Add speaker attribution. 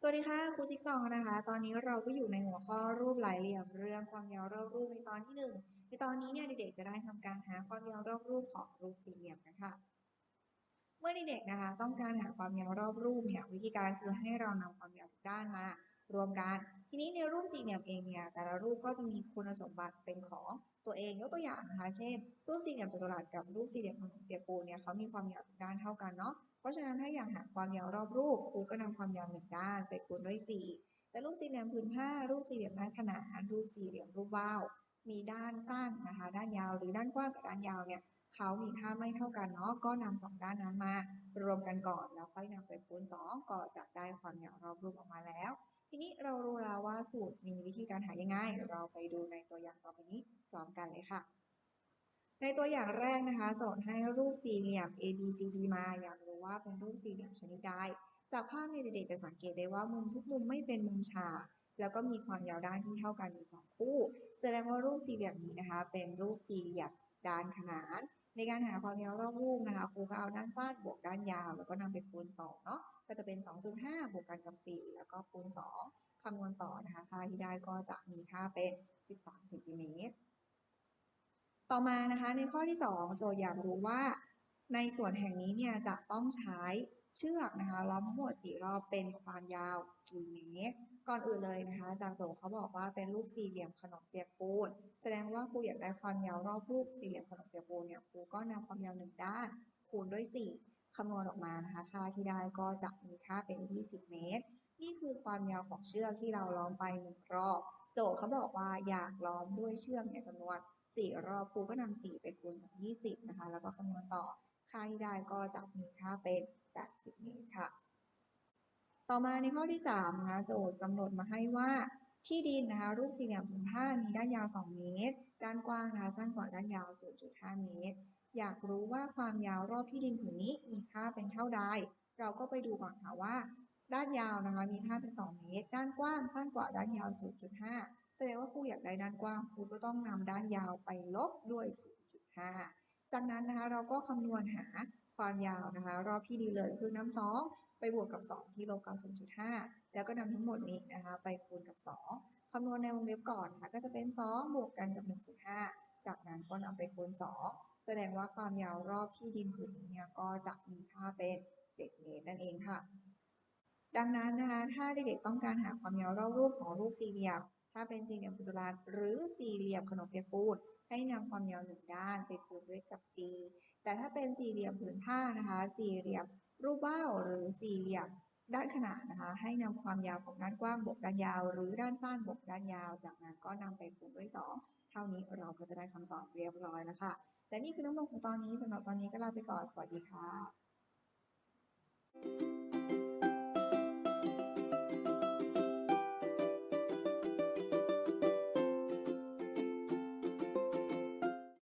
Speaker 1: สวัสดีค่ะครูจิ๊กซองนะคะ ตอนนี้เราก็อยู่ในหัวข้อรูปหลายเหลี่ยมเรื่องความยาวรอบรูปในตอนที่หนึ่งในตอนนี้เนี่ยเด็กๆจะได้ทำการหาความยาวรอบรูปของรูปสี่เหลี่ยมกันค่ะ เมื่อเด็กๆนะคะ ต้องการหาความยาวรอบรูปเนี่ยวิธีการคือให้เรานำความยาวด้านมา รวมกัน ทีนี้ในรูปสี่เหลี่ยมเองเนี่ยแต่ละรูปก็จะมีคุณสมบัติเป็นของตัวเองยกตัวอย่างนะคะ เช่น รูปสี่เหลี่ยมจัตุรัสกับรูปสี่เหลี่ยมขนมเปียกปูนเนี่ยเขามีความยาวด้านเท่ากันเนาะเพราะฉะนั้นถ้าอยากหาความยาวรอบรูปครูก็นำความยาวหนึ่งด้านไปคูณด้วย 4 แต่รูปสี่เหลี่ยมผืนผ้ารูปสี่เหลี่ยมด้านขนานรูปสี่เหลี่ยมรูปว่าวมีด้านสั้นนะคะ ด้านยาวหรือด้านกว้างกับด้านยาวเนี่ยเขามีค่าไม่เท่ากันเนาะก็นำสองด้านนั้นมารวมกันก่อนแล้วค่อยนำไปคูณ2ก็จะได้ความยาวรอบรูปออกมาแล้ว เรารู้แล้วว่าสูตรมีวิธีการหายังไง เราไปดูในตัวอย่างต่อไปนี้พร้อมกันเลยค่ะ ในตัวอย่างแรกนะคะ โจทย์ให้รูปสี่เหลี่ยม A B C D มา อยากรู้ว่าเป็นรูปสี่เหลี่ยมชนิดใด จากภาพเนี่ยเด็กๆจะสังเกตได้ว่ามุมทุกมุมไม่เป็นมุมฉากแล้วก็มีความยาวด้านที่เท่ากันอยู่สองคู่ แสดงว่ารูปสี่เหลี่ยมนี้นะคะ เป็นรูปสี่เหลี่ยมด้านขนาน ในการหาความยาวรอบรูปนะคะครูก็เอาด้านสั้นบวกด้านยาว แล้วก็นำไปคูณ2เนาะก็จะเป็น 2.5 บวกกันกับ 4 แล้วก็คูณ 2 คำนวณต่อนะคะ ค่าที่ได้ก็จะมีค่าเป็น 13เซนติเมตร ต่อมานะคะในข้อที่ 2 โจทย์อยากรู้ว่า ในส่วนแห่งนี้เนี่ยจะต้องใช้เชือกนะคะล้อมทั้งหมด4รอบเป็นความยาวกี่เมตร ก่อนอื่นเลยนะคะอาจารย์โจเขาบอกว่าเป็นรูปสี่เหลี่ยมขนมเปียกปูน แสดงว่าครูอยากได้ความยาวรอบรูปสี่เหลี่ยมขนมเปียกปูนเนี่ยครูก็นำความยาวหนึ่งด้านคูณด้วย 4คำนวณออกมานะคะค่าที่ได้ก็จะมีค่าเป็น 20 เมตร คือความยาวของเชือกที่เราล้อมไปหนึ่งรอบ โจทย์เขาบอกว่าอยากล้อมด้วยเชือกเนี่ยจำนวน4รอบครูก็นำ4ไปคูณกับ 20 นะคะ แล้วก็คำนวณต่อ ค่าที่ได้ก็จะมีค่าเป็น 80 เมตรค่ะ ต่อมาในข้อที่3นะคะโจทย์กำหนดมาให้ว่าที่ดินนะคะรูปสี่เหลี่ยมผืนผ้ามีด้านยาว 2 เมตร ด้านกว้างนะคะสั้นกว่าด้านยาว 0.5 เมตร อยากรู้ว่าความยาวรอบที่ดินผืนนี้มีค่าเป็นเท่าใด เราก็ไปดูก่อนค่ะว่า ด้านยาวนะคะมีค่าเป็น2เมตร ด้านกว้างสั้นกว่าด้านยาว 0.5 แสดงว่าครูอยากได้ด้านกว้างครูก็ต้องนำด้านยาวไปลบด้วย 0.5 จากนั้นนะคะเราก็คำนวณหาความยาวนะคะ รอบที่ดีเลยคือนำ2ไปบวกกับ 2 ที่ลบกับ0.5 แล้วก็นำทั้งหมดนี้นะคะ ไปคูณกับ 2คำนวณในวงเล็บก่อนนะคะก็จะเป็น 2 บวกกันกับ 1.5 จากนั้นก็นำไปคูณ 2 แสดงว่าความยาวรอบที่ดินผืนนี้เนี่ยก็จะมีค่าเป็น 7 เมตรนั่นเองค่ะ ดังนั้นนะคะถ้าเด็กๆต้องการหาความยาวรอบรูปของรูปสี่เหลี่ยม ถ้าเป็นสี่เหลี่ยมจัตุรัสหรือสี่เหลี่ยมขนมเปียกปูนให้นำความยาวหนึ่งด้านไปคูณด้วยกับ c แต่ถ้าเป็นสี่เหลี่ยมผืนผ้านะคะ สี่เหลี่ยมรูปว่าวหรือสี่เหลี่ยมด้านขนานนะคะ ให้นำความยาวของด้านกว้างบวกด้านยาว หรือด้านสั้นบวกด้านยาว จากนั้นก็นำไปคูณด้วย 2 เท่านี้เราก็จะได้คำตอบเรียบร้อยแล้วค่ะและนี่คือน้ำลงของตอนนี้สำหรับตอนนี้ก็ลาไปก่อนสวัสดีค่ะ